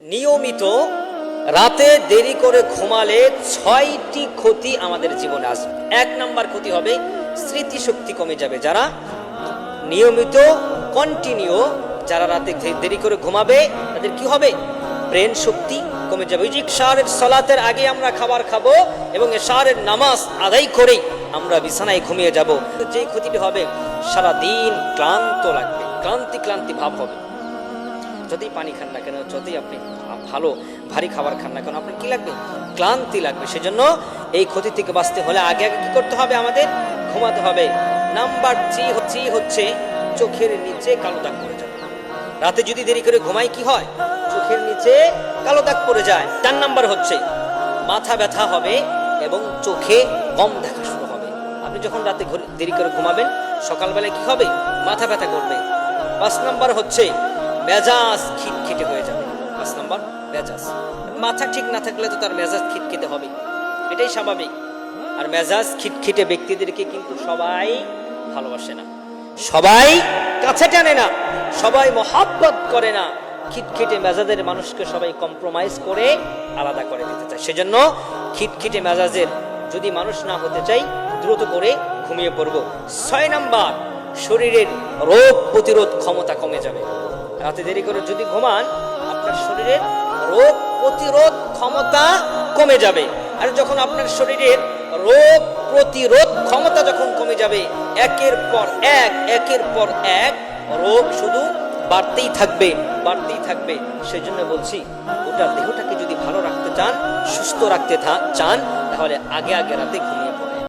নিয়মিত রাতে দেরি করে ঘুমালে ছয়টি ক্ষতি আমাদের জীবনে আসবে। এক নাম্বার ক্ষতি হবে স্মৃতিশক্তি কমে যাবে। যারা নিয়মিত কন্টিনিউ যারা রাতে দেরি করে ঘুমাবে, তাদের কি হবে? ব্রেন শক্তি কমে যাবে। ওই যে সলাতের আগে আমরা খাবার খাব এবং সারের নামাজ আদায় করেই আমরা বিছানায় ঘুমিয়ে যাব। যেই ক্ষতিটি হবে সারা দিন ক্লান্ত লাগবে। ক্লান্তি ক্লান্তি ভাব হবে। যতই পানি খান না কেন যতই আপনি ভালো, ভারী খাবার খান না কেন, আপনার কি লাগবে? ক্লান্তি লাগবে। সেজন্য এই ক্ষতি থেকে বাঁচতে হলে আগে আগে কি করতে হবে আমাদের? ঘুমাতে হবে। নাম্বার থ্রি হচ্ছে হচ্ছে চোখের নিচে কালো দাগ পড়ে যাবে রাতে যদি দেরি করে ঘুমাই, কি হয়? চোখের নিচে কালো দাগ পড়ে যায়। চার নাম্বার হচ্ছে মাথা ব্যথা হবে এবং চোখে কম দেখা শুরু হবে। আপনি যখন রাতে দেরি করে ঘুমাবেন, সকালবেলায় কি হবে? মাথা ব্যথা করবে। পাঁচ নাম্বার হচ্ছে মেজাজ খিটখিটে হয়ে যাবে। পাঁচ নম্বর, মেজাজ। মাথা ঠিক না থাকলে তো তার মেজাজ খিটখিটে হবে। এটাই স্বাভাবিক। আর মেজাজ খিটখিটে ব্যক্তিদেরকে কিন্তু সবাই ভালোবাসে না। সবাই কাছে টানে না। সবাই মহাব্বত করে না। খিটখিটে মেজাজের মানুষকে সবাই কম্প্রোমাইজ করে আলাদা করে দিতে চায়। সেজন্য খিটখিটে মেজাজের যদি মানুষ না হতে চাই, দ্রুত করে ঘুমিয়ে পড়ব। ছয় নাম্বার, শরীরের রোগ প্রতিরোধ ক্ষমতা কমে যাবে। রাতে দেরি করে যদি ঘুমান, আপনার শরীরের রোগ প্রতিরোধ ক্ষমতা কমে যাবে। আর যখন আপনার শরীরের রোগ প্রতিরোধ ক্ষমতা যখন কমে যাবে, একের পর এক, একের পর এক, রোগ শুধু বাড়তেই থাকবে বাড়তেই থাকবে। সেই জন্য বলছি, গোটা দেহটাকে যদি ভালো রাখতে চান, সুস্থ রাখতে চান, তাহলে আগে আগে রাতে ঘুম